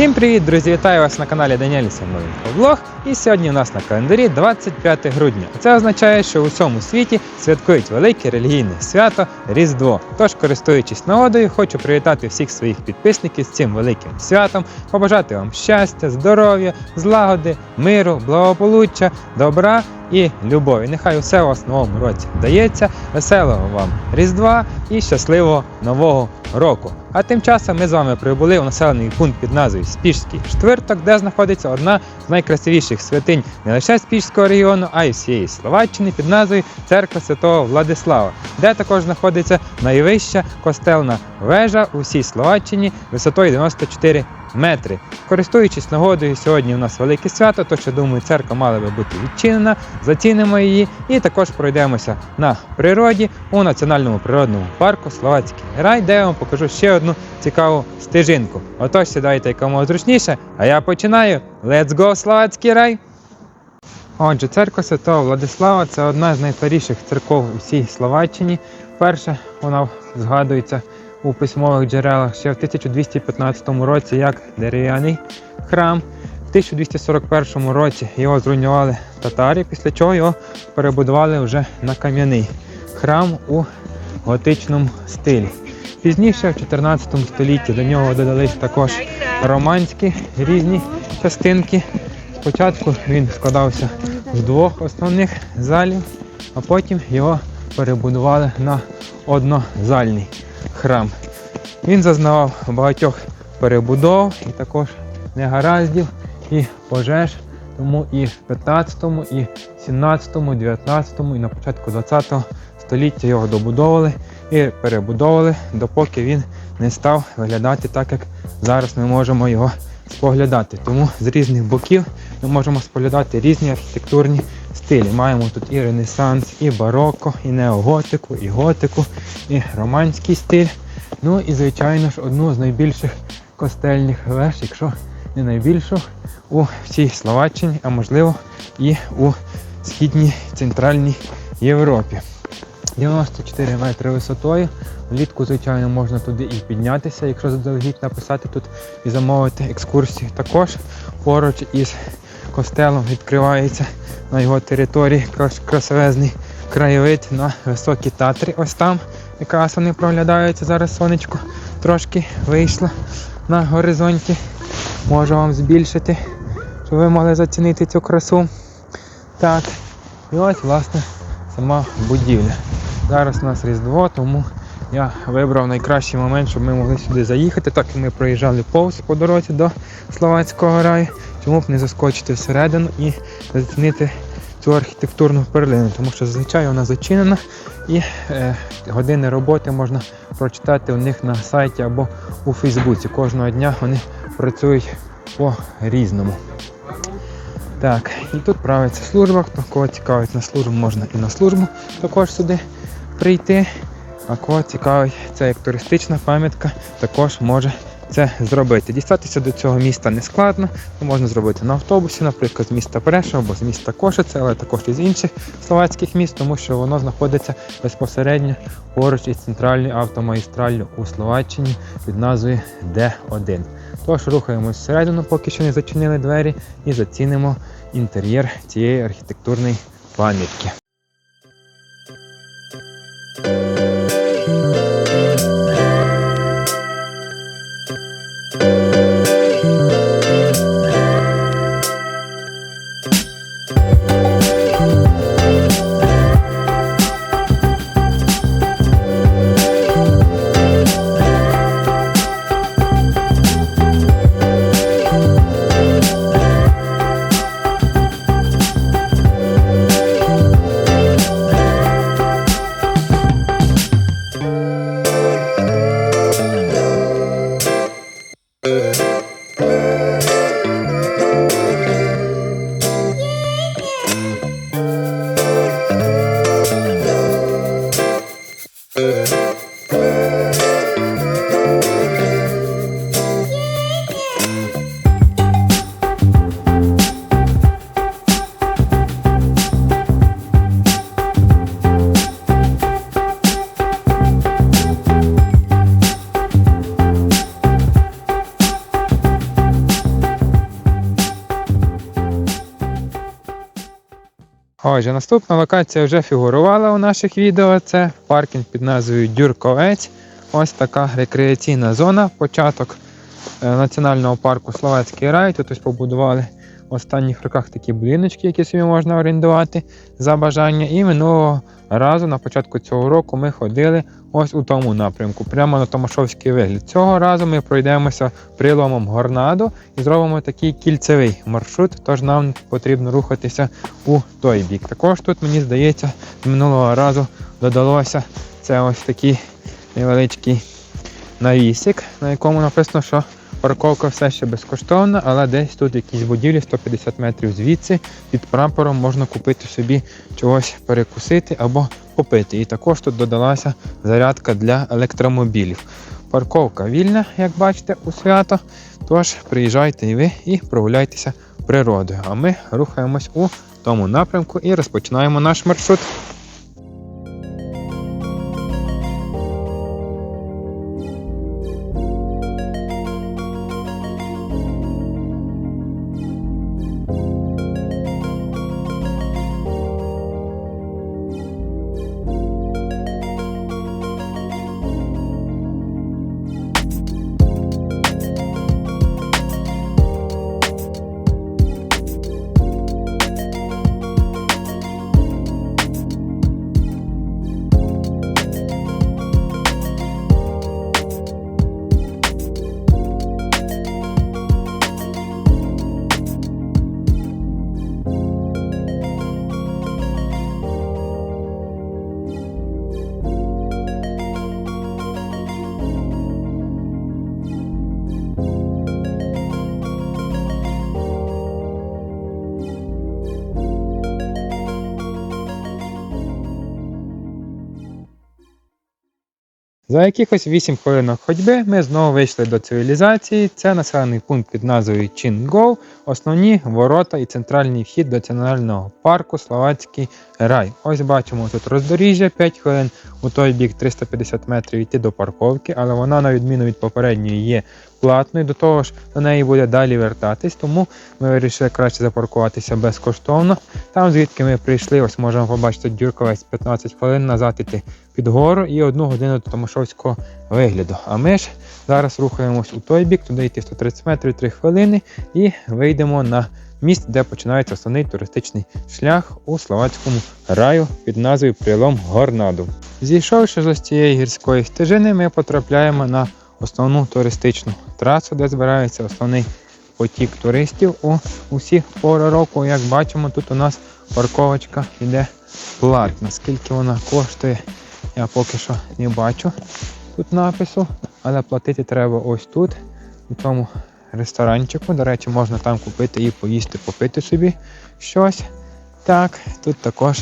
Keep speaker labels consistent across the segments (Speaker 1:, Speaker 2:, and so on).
Speaker 1: Всім привіт, друзі! Вітаю вас на каналі Самойленко Влог. І сьогодні у нас на календарі 25 грудня. Це означає, що у всьому світі святкують велике релігійне свято Різдво. Тож, користуючись нагодою, хочу привітати всіх своїх підписників з цим великим святом, побажати вам щастя, здоров'я, злагоди, миру, благополуччя, добра і любові. Нехай усе у вас в новому році вдається. Веселого вам Різдва і щасливого нового року. А тим часом ми з вами прибули у населений пункт під назвою Спішський Штвирток, де знаходиться одна з найкрасивіших святинь не лише Спішського регіону, а й всієї Словаччини під назвою Церква Святого Владислава, де також знаходиться найвища костелна вежа у всій Словаччині висотою 94 метри. Користуючись нагодою, сьогодні у нас велике свято, тож я думаю, церква мала би бути відчинена, зацінимо її і також пройдемося на природі у національному природному парку Словацький рай, де я вам покажу ще одну цікаву стежинку. Отож, сідайте якомога зручніше, а я починаю. Let's go, Словацький рай! Отже, церква Святого Владислава це одна з найстаріших церков у всій Словаччині. Перша вона згадується у письмових джерелах ще в 1215 році як дерев'яний храм. В 1241 році його зруйнували татарі, після чого його перебудували вже на кам'яний храм у готичному стилі. Пізніше, в 14 столітті, до нього додались також романські різні частинки. Спочатку він складався з двох основних залів, а потім його перебудували на однозальний храм. Він зазнавав багатьох перебудов і також негараздів і пожеж. Тому і в 15, і 17, 19 і на початку 20 століття його добудовували і перебудовували, допоки він не став виглядати так, як зараз ми можемо його споглядати. Тому з різних боків ми можемо споглядати різні архітектурні стилі. Маємо тут і Ренесанс, і бароко, і неоготику, і готику, і романський стиль. Ну і, звичайно ж, одну з найбільших костельних веж, якщо не найбільшу, у всій Словаччині, а можливо і у східній центральній Європі. 94 метри висотою. Влітку, звичайно, можна туди і піднятися, якщо заздалегідь написати тут і замовити екскурсію. Також поруч із костелом відкривається на його території крас- красивезний краєвид на високі татри. Ось там якраз вони проглядаються. Зараз сонечко трошки вийшло на горизонті. Можу вам збільшити, щоб ви могли зацінити цю красу. Так, і ось, власне, сама будівля. Зараз у нас Різдво, тому я вибрав найкращий момент, щоб ми могли сюди заїхати, так як ми проїжджали повз по дорозі до Словацького раю. Чому б не заскочити всередину і зацінити цю архітектурну перлину, тому що зазвичай вона зачинена і е, години роботи можна прочитати у них на сайті або у Фейсбуці. Кожного дня вони працюють по-різному. Так, і тут правиться служба. Хто кого цікавить на службу, можна і на службу також сюди прийти. А кого цікавить це як туристична пам'ятка, також може це зробити. Дістатися до цього міста не складно, можна зробити на автобусі, наприклад, з міста Прешова або з міста Кошице, але також із інших словацьких міст, тому що воно знаходиться безпосередньо поруч із центральною автомагістраллю у Словаччині під назвою Д1. Тож рухаємось всередину, поки що не зачинили двері, і зацінимо інтер'єр цієї архітектурної пам'ятки. Отже, наступна локація вже фігурувала у наших відео. Це паркінг під назвою Дюрковець. Ось така рекреаційна зона, початок е, національного парку Словацький рай. Тут ось побудували останніх роках такі будиночки, які собі можна орендувати за бажання. І минулого разу, на початку цього року, ми ходили ось у тому напрямку, прямо на Томашовський вигляд. Цього разу ми пройдемося приломом Горнадо і зробимо такий кільцевий маршрут, тож нам потрібно рухатися у той бік. Також тут, мені здається, минулого разу додалося це ось такий невеличкий навісик, на якому написано, що парковка все ще безкоштовна, але десь тут якісь будівлі 150 метрів звідси під прапором можна купити собі чогось перекусити або попити. І також тут додалася зарядка для електромобілів. Парковка вільна, як бачите, у свято. Тож приїжджайте і ви і прогуляйтеся природою. А ми рухаємось у тому напрямку і розпочинаємо наш маршрут. За якихось 8 хвилинок ходьби ми знову вийшли до цивілізації. Це населений пункт під назвою Чінгов, основні ворота і центральний вхід до національного парку Словацький рай. Ось бачимо тут роздоріжжя 5 хвилин, у той бік 350 метрів йти до парковки, але вона, на відміну від попередньої, є платною. До того ж, до неї буде далі вертатись, тому ми вирішили краще запаркуватися безкоштовно. Там, звідки ми прийшли, ось можемо побачити дюрковець 15 хвилин назад іти під гору і одну годину до Томашовського вигляду. А ми ж зараз рухаємось у той бік, туди йти 130 метрів 3 хвилини і вийдемо на місце, де починається основний туристичний шлях у словацькому раю під назвою Прилом Горнаду. Зійшовши з цієї гірської стежини, ми потрапляємо на основну туристичну трасу, де збирається основний потік туристів у усіх пори року. Як бачимо, тут у нас парковочка йде платна. Скільки вона коштує, я поки що не бачу тут напису, але платити треба ось тут, у цьому ресторанчику. До речі, можна там купити і поїсти, попити собі щось. Так, тут також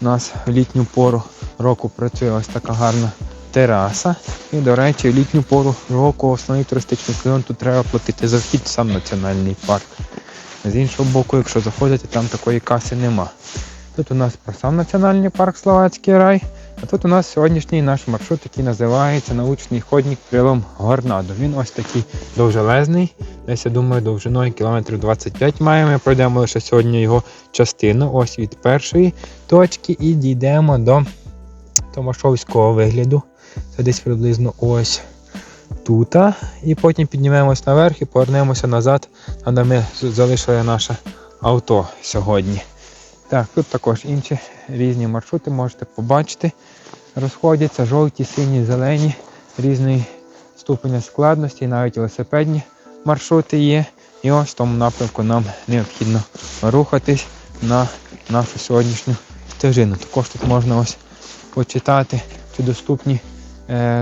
Speaker 1: у нас в літню пору року працює ось така гарна тераса. І, до речі, літню пору року основний туристичний сезон тут треба платити за вхід сам національний парк. З іншого боку, якщо заходите, там такої каси нема. Тут у нас про сам національний парк Словацький рай. А тут у нас сьогоднішній наш маршрут, який називається научний ходник Прилом Горнадо. Він ось такий довжелезний. Десь, я думаю, довжиною кілометрів 25 має. Ми пройдемо лише сьогодні його частину, ось від першої точки, і дійдемо до Томашовського вигляду. Це десь приблизно ось тут. І потім піднімемось наверх і повернемося назад, там, де ми залишили наше авто сьогодні. Так, тут також інші різні маршрути можете побачити. Розходяться жовті, сині, зелені, різної ступеня складності, навіть велосипедні маршрути є. І ось в тому напрямку нам необхідно рухатись на нашу сьогоднішню стежину. Також тут можна ось почитати, чи доступні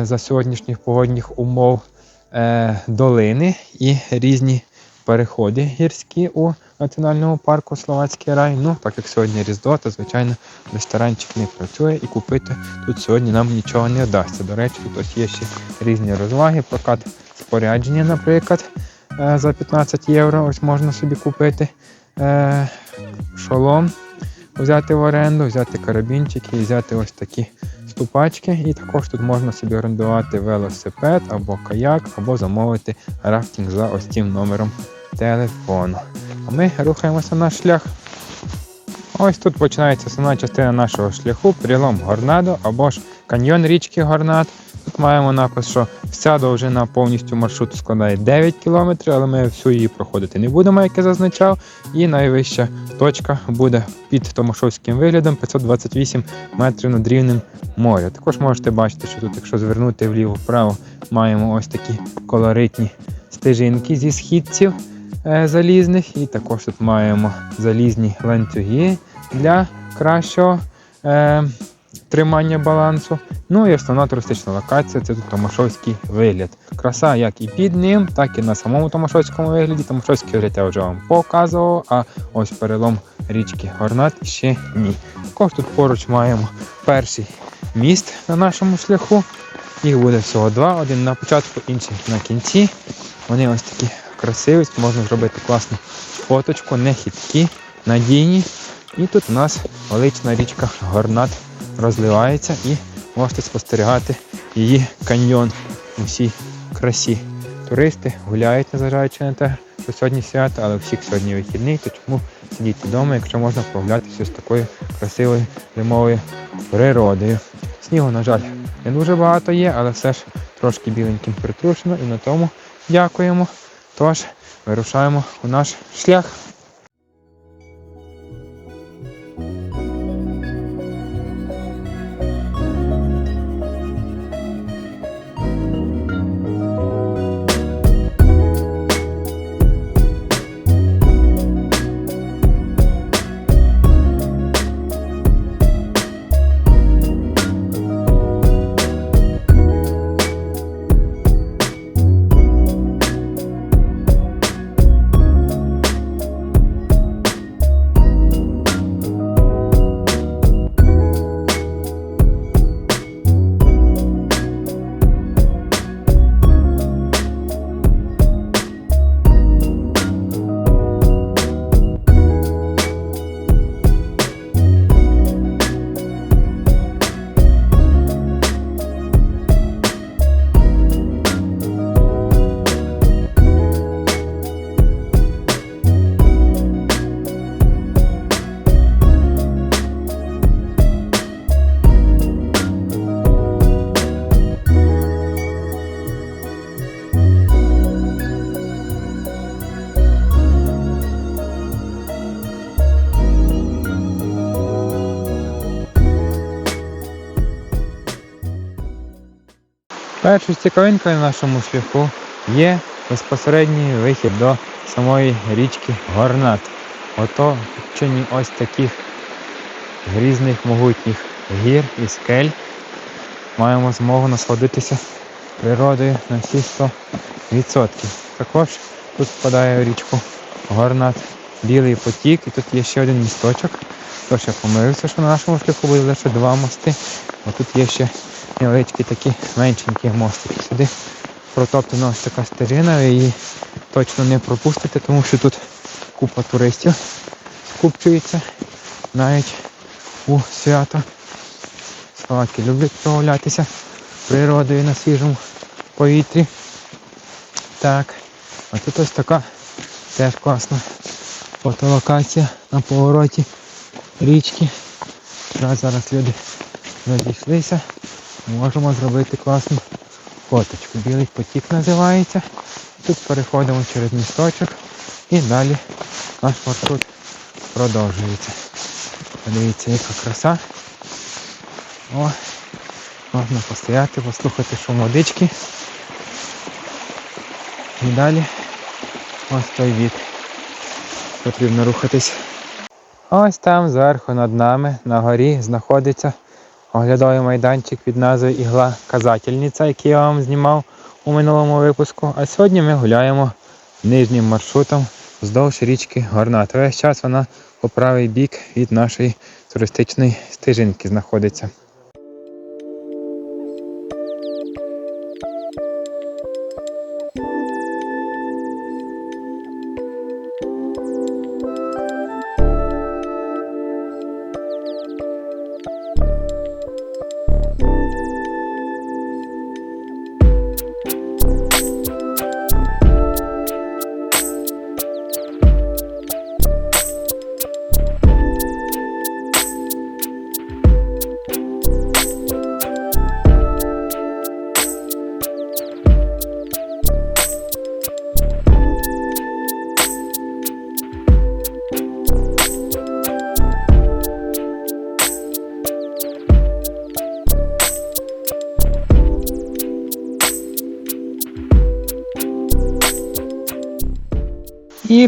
Speaker 1: за сьогоднішніх погодних умов е, долини і різні переходи гірські у національному парку Словацький рай. Ну, так як сьогодні Різдво, то звичайно ресторанчик не працює і купити тут сьогодні нам нічого не вдасться. До речі, тут є ще різні розваги, прокат спорядження, наприклад, е, за 15 євро. Ось можна собі купити е, шолом, взяти в оренду, взяти карабінчики і взяти ось такі ступачки. І також тут можна собі орендувати велосипед або каяк, або замовити рафтинг за ось цим номером телефону. А ми рухаємося на шлях. Ось тут починається основна частина нашого шляху, прилом Горнадо або ж каньйон річки Горнад. Тут маємо напис, що вся довжина повністю маршруту складає 9 км, але ми всю її проходити не будемо, як я зазначав. І найвища точка буде під Томашовським виглядом 528 метрів над рівнем моря. Також можете бачити, що тут, якщо звернути вліво-вправо, маємо ось такі колоритні стежинки зі східців е, залізних. І також тут маємо залізні ланцюги для кращого е, тримання балансу. Ну і основна туристична локація це тут Томашовський вигляд. Краса як і під ним, так і на самому Томашовському вигляді. Томашовський вигляд я вже вам показував, а ось перелом річки Горнат ще ні. Також тут поруч маємо перший міст на нашому шляху. Їх буде всього два, один на початку, інший на кінці. Вони ось такі красиві, можна зробити класну фоточку, не хиткі, надійні. І тут у нас велична річка Горнат розливається і можете спостерігати її каньйон у всій красі. Туристи гуляють, незважаючи на те, що сьогодні свято, але всіх сьогодні вихідний, то чому сидіти вдома, якщо можна прогулятися з такою красивою зимовою природою. Снігу, на жаль, не дуже багато є, але все ж трошки біленьким притрушено і на тому дякуємо. Тож вирушаємо у наш шлях. Першою цікавинкою на нашому шляху є безпосередній вихід до самої річки Горнат. Ото в чині ось таких грізних могутніх гір і скель маємо змогу насладитися природою на всі 100%. Також тут впадає в річку Горнат Білий потік і тут є ще один місточок. Тож я помилився, що на нашому шляху буде лише два мости, а тут є ще невеличкі такі меншенькі мостики. Сюди протоптана ось така стежина, ви її точно не пропустите, тому що тут купа туристів скупчується навіть у свято. Словаки люблять прогулятися природою на свіжому повітрі. Так, а тут ось така теж класна фотолокація на повороті річки. Раз зараз люди розійшлися. Можемо зробити класну фоточку. Білий потік називається. Тут переходимо через місточок і далі наш маршрут продовжується. Подивіться, яка краса. О, можна постояти, послухати шум водички. І далі ось той бік. Потрібно рухатись. Ось там зверху над нами на горі знаходиться оглядовий майданчик від назви Ігла Казательниця, який я вам знімав у минулому випуску. А сьогодні ми гуляємо нижнім маршрутом вздовж річки Горнат. Весь час вона по правий бік від нашої туристичної стежинки знаходиться.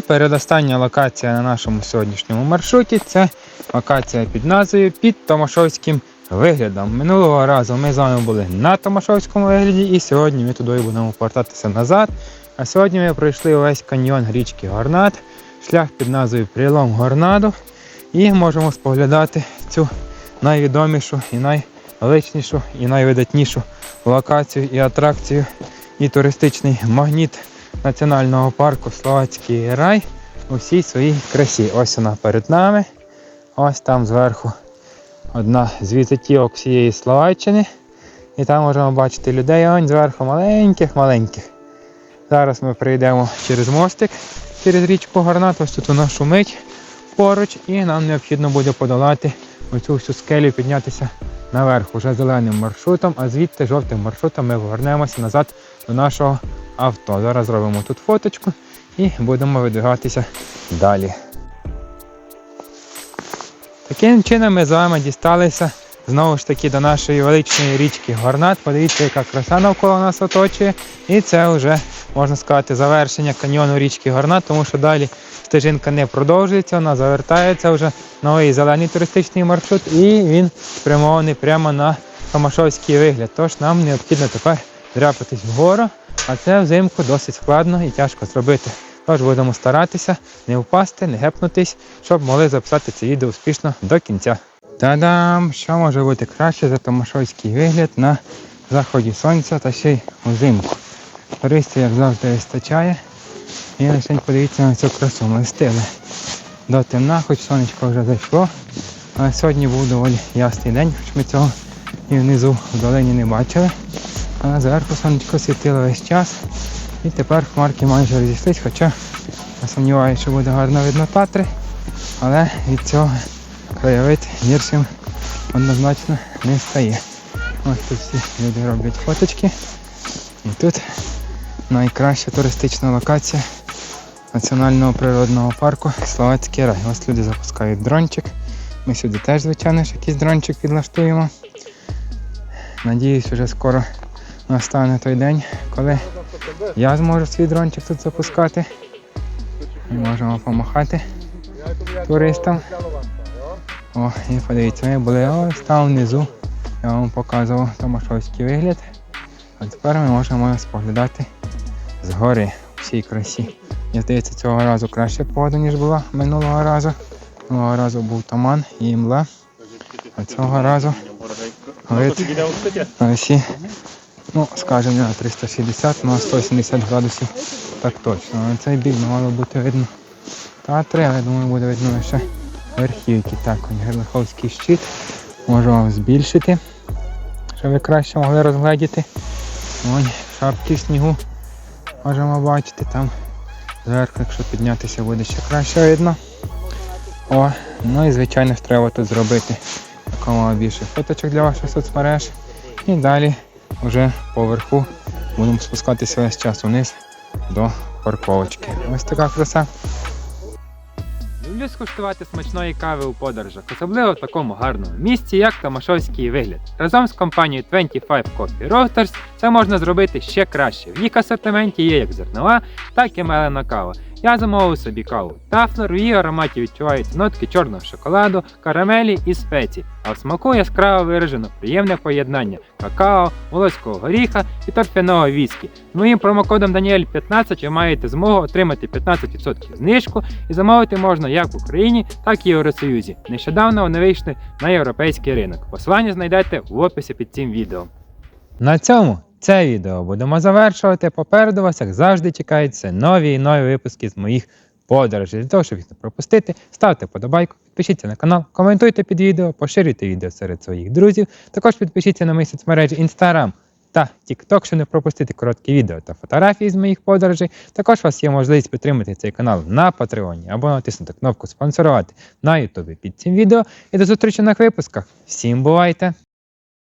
Speaker 1: Передостання локація на нашому сьогоднішньому маршруті це локація під назвою під Томашовським виглядом. Минулого разу ми з вами були на Томашовському вигляді, і сьогодні ми туди будемо повертатися назад. А сьогодні ми пройшли увесь каньйон річки Горнат, шлях під назвою Прилом Горнаду. І можемо споглядати цю найвідомішу і найвеличнішу і найвидатнішу локацію і атракцію і туристичний магніт національного парку Словацький рай у всій своїй красі. Ось вона перед нами. Ось там зверху одна з візитівок всієї Словаччини. І там можемо бачити людей он зверху маленьких-маленьких. Зараз ми прийдемо через мостик, через річку Горнат, ось тут вона шумить поруч, і нам необхідно буде подолати оцю всю скелю, піднятися наверх уже зеленим маршрутом, а звідти жовтим маршрутом ми повернемося назад до нашого авто. Зараз зробимо тут фоточку і будемо видвигатися далі. Таким чином ми з вами дісталися знову ж таки до нашої величної річки Горнат. Подивіться, яка краса навколо нас оточує. І це вже, можна сказати, завершення каньйону річки Горнат, тому що далі стежинка не продовжується, вона завертається вже новий зелений туристичний маршрут, і він спрямований прямо на Томашовський вигляд. Тож нам необхідно тепер дряпатись вгору, а це взимку досить складно і тяжко зробити. Тож будемо старатися не впасти, не гепнутись, щоб могли записати це відео успішно до кінця. Та-дам! Що може бути краще за Томашовський вигляд на заході сонця та ще й взимку. Туристів, як завжди, вистачає. І лише подивіться на цю красу. Ми встигли до темна, хоч сонечко вже зайшло. Але сьогодні був доволі ясний день, хоч ми цього і внизу в долині не бачили. А зверху сонечко світило весь час. І тепер хмарки майже розійшлись, хоча я сумніваюся, що буде гарно видно Татри, але від цього краєвид гіршим однозначно не стає. Ось тут всі люди роблять фоточки. І тут найкраща туристична локація національного природного парку Словацький рай. Ось люди запускають дрончик. Ми сюди теж, звичайно, ж якийсь дрончик підлаштуємо. Надіюсь, вже скоро настане той день, коли я зможу свій дрончик тут запускати. І можемо помахати туристам. О, і подивіться, ми були ось там внизу. Я вам показував Томашовський вигляд. А тепер ми можемо споглядати згори у всій красі. Мені здається, цього разу краще погода, ніж була минулого разу. Минулого разу був туман і імла. А цього разу вид на всі, ну, скажімо, на 360, ну, на 170 градусів так точно. На цей бік мало бути видно Татри, але думаю, буде видно лише верхівки. Так, Герлиховський щит. Можу вам збільшити, щоб ви краще могли розгледіти. Ось шапки снігу можемо бачити там. Зверху, якщо піднятися, буде ще краще видно. О, ну і звичайно ж треба тут зробити якомога більше фоточок для ваших соцмереж. І далі вже поверху будемо спускатися весь час вниз до парковочки. Ось така краса. Люблю скуштувати смачної кави у подорожах, особливо в такому гарному місці, як Томашовський вигляд. Разом з компанією 25 Coffee Roasters це можна зробити ще краще. В їх асортименті є як зернова, так і мелена кава. Я замовив собі каву Тафлер, в її ароматі відчуваються нотки чорного шоколаду, карамелі і спецій, а в смаку яскраво виражено приємне поєднання какао, волоського горіха і торфяного віскі. З моїм промокодом Daniel15 ви маєте змогу отримати 15% знижку і замовити можна як в Україні, так і в Євросоюзі. Нещодавно вони вийшли на європейський ринок. Посилання знайдете в описі під цим відео. На цьому це відео будемо завершувати. Попереду вас, як завжди, чекаються нові і нові випуски з моїх подорожей. Для того, щоб їх не пропустити, ставте подобайку, підпишіться на канал, коментуйте під відео, поширюйте відео серед своїх друзів. Також підпишіться на мої соцмережі Instagram та TikTok, щоб не пропустити короткі відео та фотографії з моїх подорожей. Також у вас є можливість підтримати цей канал на Патреоні або натиснути кнопку спонсорувати на Ютубі під цим відео. І до зустрічі нових випусках. Всім бувайте!